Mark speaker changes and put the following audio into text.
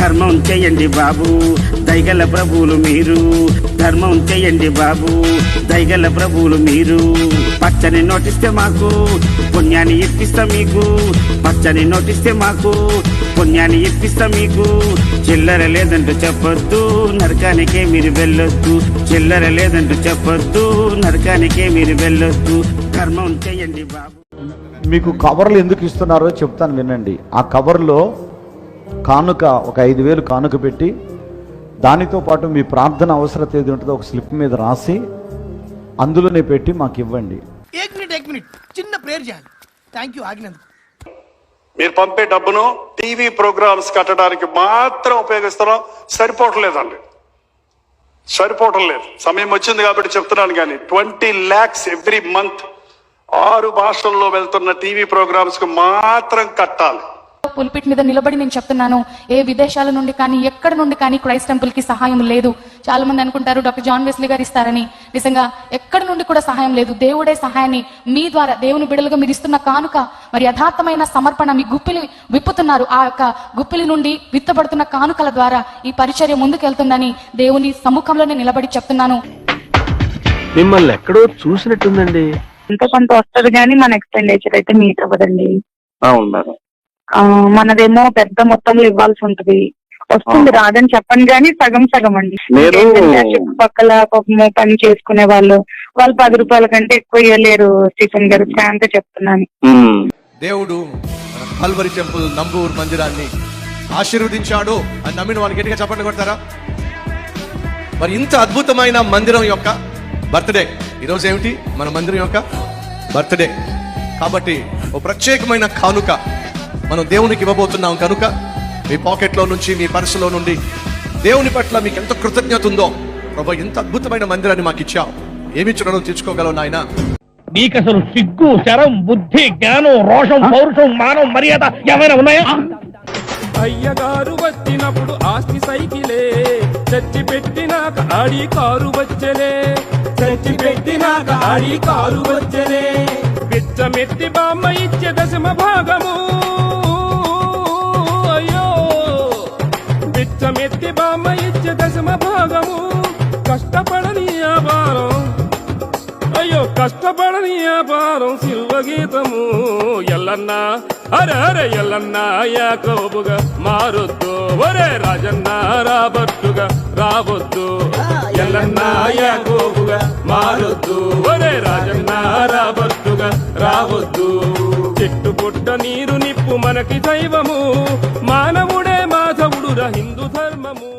Speaker 1: ధర్మం చేయండి బాబు దైగల ప్రభువులు మీరు. ధర్మం చేయండి బాబు దైగల ప్రభువులు మీరు. పచ్చని నోటిస్తే మాకు పుణ్యాన్ని ఇప్పిస్తా మీకు. పచ్చని నోటిస్తే మాకు పుణ్యాన్ని ఇప్పిస్తా మీకు. చిల్లర లేదంటూ చెప్పొద్దు నరకానికే మీరు వెళ్ళొద్దు. చిల్లర లేదంటూ చెప్పొద్దు నరకానికే మీరు వెళ్ళొద్దు. ధర్మం చేయండి బాబు.
Speaker 2: మీకు కవర్లు ఎందుకు ఇస్తున్నారో చెప్తాను వినండి. ఆ కవర్లో కానుక ఒక ఐదు వేలు కానుక పెట్టి దానితో పాటు మీ ప్రార్థన అవసరత ఏది ఉంటుందో ఒక స్లిప్ మీద రాసి అందులోనే పెట్టి మాకు ఇవ్వండి.
Speaker 3: ఏక్ మినిట్ ఏక్ మినిట్ చిన్న ప్రేయర్ చేయాలి. థ్యాంక్ యూ ఆగినందుకు.
Speaker 4: మీరు పంపే డబ్బును టీవీ ప్రోగ్రామ్స్ కట్టడానికి మాత్రం ఉపయోగిస్తున్నాం. సరిపోవట్లేదండి సరిపోవటం లేదు. సమయం వచ్చింది కాబట్టి చెప్తున్నాను కానీ ట్వంటీ ల్యాక్స్ ఎవ్రీ మంత్ ఆరు భాషల్లో వెళ్తున్న టీవీ ప్రోగ్రామ్స్కు మాత్రం కట్టాలి.
Speaker 5: పుల్పిట్ మీద నిలబడి నేను చెప్తున్నాను. ఏ విదేశాల నుండి కానీ ఎక్కడ నుండి కానీ క్రైస్ట్ టెంపుల్కి సహాయం లేదు. చాలా మంది అనుకుంటారు డాక్టర్ జాన్ వెస్లీ గారు ఇస్తారని. నిజంగా ఎక్కడి నుండి కూడా సహాయం లేదు. దేవుడే సహాయాన్ని మీ ద్వారా దేవుని బిడలుగా మీరు ఇస్తున్న కానుక మరి యథార్థమైన సమర్పణ మీ గుప్పిలి విప్పుతున్నారు. ఆ యొక్క గుప్పిలి నుండి విత్తబడుతున్న కానుకల ద్వారా ఈ పరిచర్య ముందుకెళ్తుందని దేవుని సముఖంలోనే నిలబడి చెప్తున్నాను.
Speaker 6: మిమ్మల్ని ఎక్కడో చూసినట్టుందండి.
Speaker 7: ఎంతో కొంత వస్తుంది కానీ మన ఎక్స్పెండిచర్ అయితే మీట్ అవ్వదండి మనదేమో పెద్ద మొత్తంలో ఇవ్వాల్సి ఉంటుంది. వస్తుంది రాదని చెప్పండి కానీ సగం సగం అండి. చుట్టుపక్కల పని చేసుకునే వాళ్ళు వాళ్ళు పది రూపాయల కంటే ఎక్కువ ఇవ్వలేరు స్టీఫెన్ గారు. ఫ్రాంక్ చెప్తున్నాను.
Speaker 8: దేవుడు కల్వరి టెంపుల్ నంబూర్ మందిరాన్ని ఆశీర్వదించాడు అని నమ్మిన వాళ్ళు గట్టిగా చెప్పండి కొడతారా? మరి ఇంత అద్భుతమైన మందిరం యొక్క బర్త్డే ఈరోజు ఏమిటి? మన మందిరం యొక్క బర్త్డే. కాబట్టి ఓ ప్రత్యేకమైన కానుక మనం దేవునికి ఇవ్వబోతున్నాం కనుక మీ పాకెట్లో నుంచి మీ పర్సులో నుండి దేవుని పట్ల మీకు ఎంత కృతజ్ఞత ఉందో ప్రభా ఎంత అద్భుతమైన మందిరాన్ని మాకు ఇచ్చావు. ఏమి ఇచ్చినాడో తెచ్చుకోగలవు నాయనా?
Speaker 9: నీకసలు సిగ్గు శరం బుద్ధి జ్ఞానం రోషం పౌరుషం మానం మర్యాద ఏమైనా ఉన్నాయా?
Speaker 10: అయ్యగారు వచ్చినప్పుడు ఆస్తి సైకిలే చచ్చి పెట్టినాక ఆడి కారు వచ్చలే. చచ్చి పెట్టినాక ఆడి కారు వచ్చలే. పిచ్చమెత్తి బామ్మ ఇచ్చే దశమ భాగము ఇచ్చే దశమ భాగము కష్టపడని వ్యాపారం. అయ్యో కష్టపడని వ్యాపారం శిల్వ గీతము ఎల్లన్నా అరే అరే ఎల్లన్నా యాకోబుగా మారొద్దు. ఒరే రాజన్న రాబట్టుగా రావద్దు. ఎల్లన్నా యాకోబుగా మారొద్దు. ఒరే రాజన్న రాబట్టుగా రావద్దు. చెట్టు పుట్ట నీరు నిప్పు మనకి దైవము. మానవుడే మాధవుడు హిందూ ధర్మము.